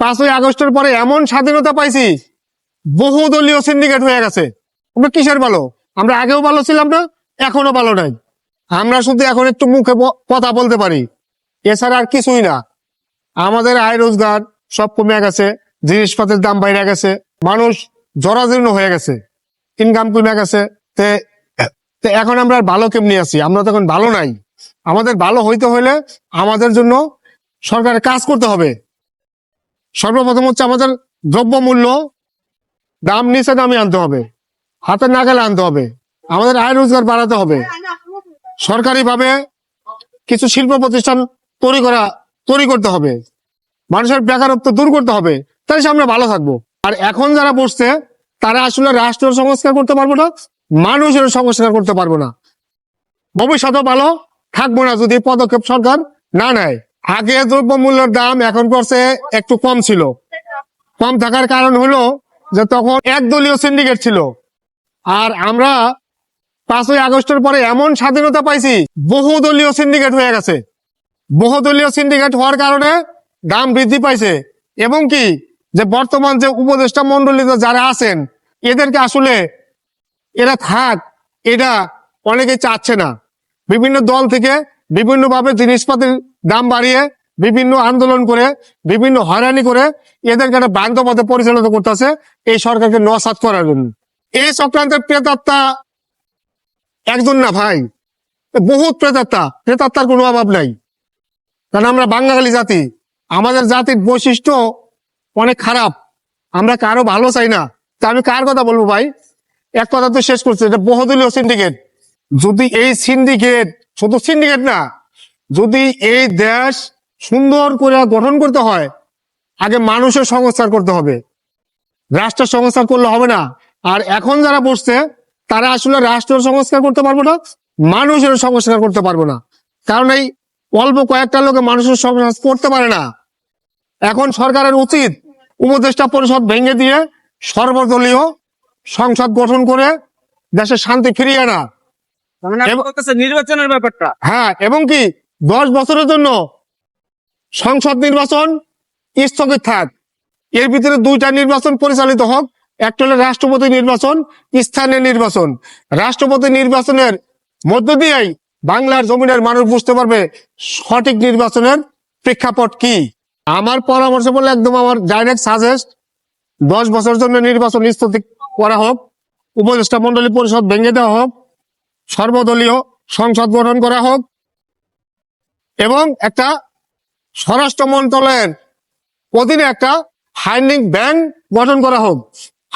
পাঁচই আগস্টের পরে এমন স্বাধীনতা পাইছি, বহু দলীয় সিন্ডিকেট হয়ে গেছে। আমরা কিসের ভালো? আমরা আগেও ভালো ছিলাম না এখনও ভালো নাই। আমরা শুধু এখন একটু মুখে কথা বলতে পারি। এছাড়া আর কিছুই না। আমাদের আয় রোজগার সব কমে গেছে, জিনিসপত্রের দাম বাইরে গেছে, মানুষ জরাজীর্ণ হয়ে গেছে ইনকাম কমে গেছে। তে এখন আমরা ভালো কেমনি আছি? আমরা তো এখন ভালো নাই। আমাদের ভালো হইতে হইলে আমাদের জন্য সরকারের কাজ করতে হবে। সর্বপ্রথম হচ্ছে আমাদের দ্রব্য মূল্য দাম নিচে দামে আনতে হবে, হাতে নাগালে আনতে হবে, আমাদের আয় রোজগার বাড়াতে হবে। সরকারি ভাবে কিছু শিল্প প্রতিষ্ঠান তৈরি করা, তৈরি করতে হবে। মানুষের বেকারত্ব দূর করতে হবে, তাহলে আমরা ভালো থাকব। আর এখন যারা বসছে, তারা আসলে রাষ্ট্র সংস্কার করতে পারব না, মানুষের সংস্কার করতে পারব না। ভবিষ্যতে ভালো থাকব না যদি পদক্ষেপ সরকার না নেয়। আগে দ্রব্য মূল্যের দাম এখন করছে একটু কম ছিল। কম থাকার কারণ হলো যে তখন একদলীয় সিন্ডিকেট ছিল। আর আমরা পাঁচই আগস্টের পরে এমন স্বাধীনতা পাইছি বহু দলীয় সিন্ডিকেট হয়ে গেছে। বহুদলীয় সিন্ডিকেট হওয়ার কারণে দাম বৃদ্ধি পাইছে। এবং কি, যে বর্তমান যে উপদেষ্টা মন্ডলীতে যারা আছেন, এদেরকে আসলে এরা থাক, এটা অনেকে চাচ্ছে না। বিভিন্ন দল থেকে বিভিন্ন ভাবে জিনিসপাতির দাম বাড়িয়ে, বিভিন্ন আন্দোলন করে, বিভিন্ন হয়রানি করে এদেরকে একটা ভ্রান্ত পথে পরিচালিত করতেছে এই সরকারকে নসাত করার জন্য। এই চক্রান্তের প্রেতাত্মা একজন না ভাই, বহুত প্রেতাত্মা। প্রেতাত্মার কোনো অভাব নাই। কারণ আমরা বাঙালি জাতি, আমাদের জাতির বৈশিষ্ট্য অনেক খারাপ। আমরা কারও ভালো চাই না। তা আমি কার কথা বলব ভাই? এক কথা তো শেষ করছি, এটা বহুদলীয় সিন্ডিকেট যদি এই সিন্ডিকেট শুধু সিন্ডিকেট না, যদি এই দেশ সুন্দর করে গঠন করতে হয়, আগে মানুষের সংস্কার করতে হবে। রাষ্ট্রের সংস্কার করলে হবে না। আর এখন যারা বসছে, তারা আসলে রাষ্ট্রের সংস্কার করতে পারব না, মানুষের সংস্কার করতে পারব না। কারণ এই অল্প কয়েকটা লোকে মানুষের সংস্কার করতে পারে না। এখন সরকারের উচিত উপদেষ্টা পরিষদ ভেঙে দিয়ে সর্বদলীয় সংসদ গঠন করে দেশের শান্তি ফিরিয়ে আনা। নির্বাচনের ব্যাপারটা। হ্যাঁ এবং কি দশ বছরের জন্য সংসদ নির্বাচন স্থগিত থাক। এর ভিতরে দুইটা নির্বাচন পরিচালিত হোক। একটা হলো রাষ্ট্রপতি নির্বাচন স্থানীয় নির্বাচন। রাষ্ট্রপতি নির্বাচনের মধ্য দিয়েই বাংলার জমিনের মানুষ বুঝতে পারবে সঠিক নির্বাচনের প্রেক্ষাপট কি। আমার পরামর্শ বলে একদম আমার ডাইরেক্ট সাজেস্ট দশ বছরের জন্য নির্বাচন স্থগিত করা হোক। উপদেষ্টা মন্ডলী পরিষদ ভেঙে দেওয়া হোক। সর্বদলীয় সংসদ গঠন করা হোক এবং একটা স্বরাষ্ট্র মন্ত্রণালয়ের অধীনে একটা হাইন্ডিং ব্যাংক গঠন করা হোক।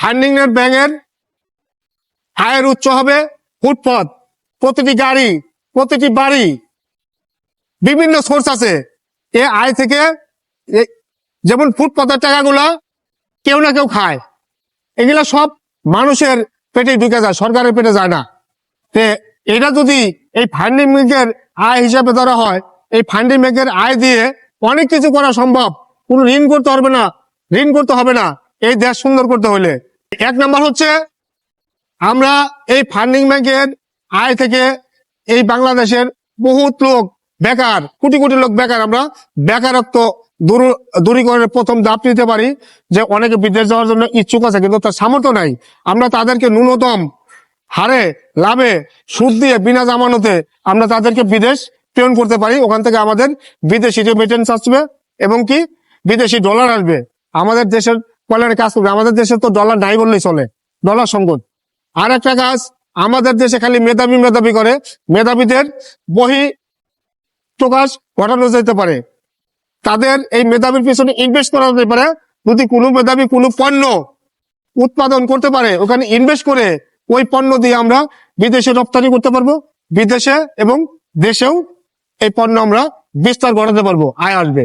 হাইন্ডিং এর ব্যাংকের আয়ের উচ্চ হবে ফুটপথ প্রতিটি গাড়ি, প্রতিটি বাড়ি, বিভিন্ন সোর্স আছে। এ আয় থেকে যেমন ফুটপাতের টাকাগুলা কেউ না কেউ খায়। এগুলা সব মানুষের পেটে ঢুকে যায়, সরকারের পেটে যায় না। তে এটা যদি এই ফান্ডিং ব্যাংকের আয় হিসাবে ধরা হয়, এই ফান্ডিং ব্যাংকের আয় দিয়ে অনেক কিছু করা সম্ভব। কোনো ঋণ করতে হবে না, ঋণ করতে হবে না, এই দেশ সুন্দর করতে হলে এক নম্বর হচ্ছে, আমরা এই ফান্ডিং ব্যাংকের আয় থেকে এই বাংলাদেশের বহুত লোক বেকার, কোটি কোটি লোক বেকার আমরা বেকারত্ব দূর, দূরীকরণের প্রথম ধাপ নিতে পারি। যে অনেকে বিদেশ যাওয়ার জন্য ইচ্ছুক আছে, কিন্তু তার সামর্থ্য নাই। আমরা তাদেরকে ন্যূনতম হারে, লাভে, সুদ দিয়ে বিনা জামানতে আমরা তাদেরকে বিদেশ প্রেরণ করতে পারি। ওখান থেকে আমাদের বিদেশি রেমিটেন্স আসবে এবং কি বিদেশি ডলার আসবে। আমাদের দেশের কল্যাণে কাজ করবে। আমাদের দেশে তো ডলার নাই বললেই চলে। ডলার সংকট। আর একটা কাজ, আমাদের দেশে খালি মেধাবী মেধাবী করে। মেধাবীদের বহি প্রকাশ ঘটানো যেতে পারে। তাদের এই মেধাবীর পিছনে ইনভেস্ট করা যেতে পারে। যদি কোনো মেধাবী কোনো পণ্য উৎপাদন করতে পারে, ওখানে ইনভেস্ট করে ওই পণ্য দিয়ে আমরা বিদেশে রপ্তানি করতে পারব, বিদেশে এবং দেশেও এই পণ্য আমরা বিস্তার ঘটাতে পারব, আয় আসবে।